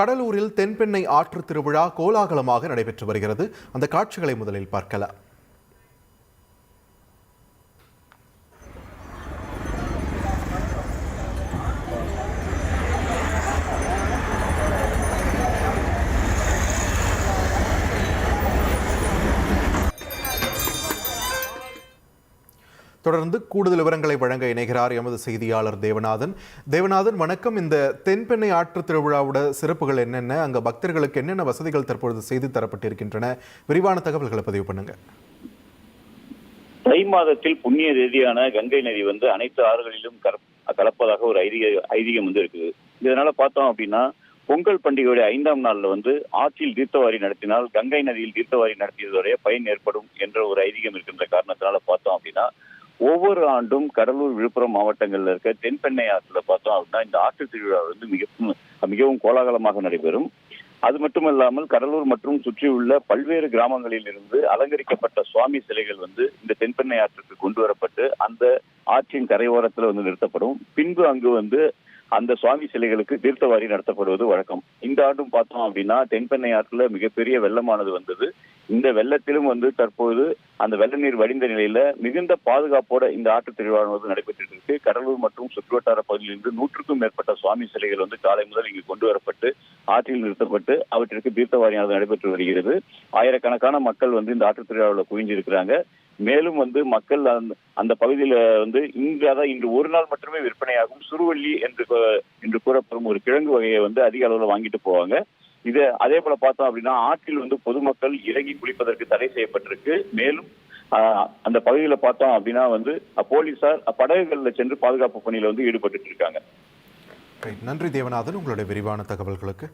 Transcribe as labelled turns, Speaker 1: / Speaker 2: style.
Speaker 1: கடலூரில் தென்பெண்ணை ஆற்று திருவிழா கோலாகலமாக நடைபெற்று வருகிறது. அந்த காட்சிகளை முதலில் பார்க்கலாம். தொடர்ந்து கூடுதல் விவரங்களை வழங்க இணைகிறார் எமது செய்தியாளர் தேவநாதன். தேவநாதன் வணக்கம். இந்த தென்பெண்ணை ஆற்று திருவிழாவோட சிறப்புகள் என்னென்ன? அங்க பக்தர்களுக்கு என்னென்ன வசதிகள் தற்பொழுது செய்து தரப்பட்டிருக்கின்றன? விரிவான தகவல்களை பதிவு பண்ணுங்க.
Speaker 2: தை மாதத்தில் புண்ணிய தேதியான கங்கை நதி வந்து அனைத்து ஆறுகளிலும் கலப்- கலப்பதாக ஒரு ஐதீக ஐதீகம் வந்து இருக்குது. இதனால பார்த்தோம் அப்படின்னா பொங்கல் பண்டிகையுடைய ஐந்தாம் நாள்ல வந்து ஆற்றில் தீர்த்தவாரி நடத்தினால் கங்கை நதியில் தீர்த்தவாரி நடத்தியதுடைய பயன் ஏற்படும் என்ற ஒரு ஐதீகம் இருக்கின்ற காரணத்தினால பார்த்தோம் அப்படின்னா ஒவ்வொரு ஆண்டும் கடலூர் விழுப்புரம் மாவட்டங்கள்ல இருக்க தென்பெண்ணை ஆற்றுல பார்த்தோம் அப்படின்னா இந்த ஆற்று திருவிழா வந்து மிகவும் மிகவும் கோலாகலமாக நடைபெறும். அது மட்டுமல்லாமல் கடலூர் மற்றும் சுற்றியுள்ள பல்வேறு கிராமங்களில் இருந்து அலங்கரிக்கப்பட்ட சுவாமி சிலைகள் வந்து இந்த தென்பெண்ணை ஆற்றுக்கு கொண்டு வரப்பட்டு அந்த ஆற்றின் கரையோரத்துல வந்து நிறுத்தப்படும். பின்பு அங்கு வந்து அந்த சுவாமி சிலைகளுக்கு தீர்த்தவாரி நடத்தப்படுவது வழக்கம். இந்த ஆண்டும் பார்த்தோம் அப்படின்னா தென்பெண்ணை ஆற்றுல மிகப்பெரிய வெள்ளமானது வந்தது. இந்த வெள்ளத்திலும் வந்து தற்போது அந்த வெள்ள நீர் வடிந்த நிலையில மிகுந்த பாதுகாப்போட இந்த ஆற்று திருவிழா வந்து நடைபெற்று இருக்கு கடலூர் மற்றும் சுற்றுவட்டார பகுதியிலிருந்து நூற்றுக்கும் மேற்பட்ட சுவாமி சிலைகள் வந்து காலை முதல் இங்கு கொண்டு வரப்பட்டு ஆற்றில் நிறுத்தப்பட்டு அவற்றிற்கு தீர்த்தவாரியானது நடைபெற்று வருகிறது. ஆயிரக்கணக்கான மக்கள் வந்து இந்த ஆற்று திருவிழாவில் குவிஞ்சிருக்கிறாங்க. மேலும் வந்து மக்கள் அந்த அந்த பகுதியில வந்து இங்கு அதான் இன்று ஒரு நாள் மட்டுமே விற்பனையாகும். சுருவள்ளி என்று என்று கூறப்படும் ஒரு கிழங்கு வகையை வந்து அதிக அளவில் வாங்கிட்டு போவாங்க. இது அதே போல பார்த்தோம் அப்படின்னா ஆற்றில் வந்து பொதுமக்கள் இறங்கி குளிப்பதற்கு தடை செய்யப்பட்டிருக்கு. மேலும் அந்த பகுதியில பார்த்தோம் அப்படின்னா வந்து போலீசார் படகுகள்ல சென்று பாதுகாப்பு பணியில வந்து ஈடுபட்டு இருக்காங்க.
Speaker 1: நன்றி தேவநாதன் உங்களுடைய விரிவான தகவல்களுக்கு.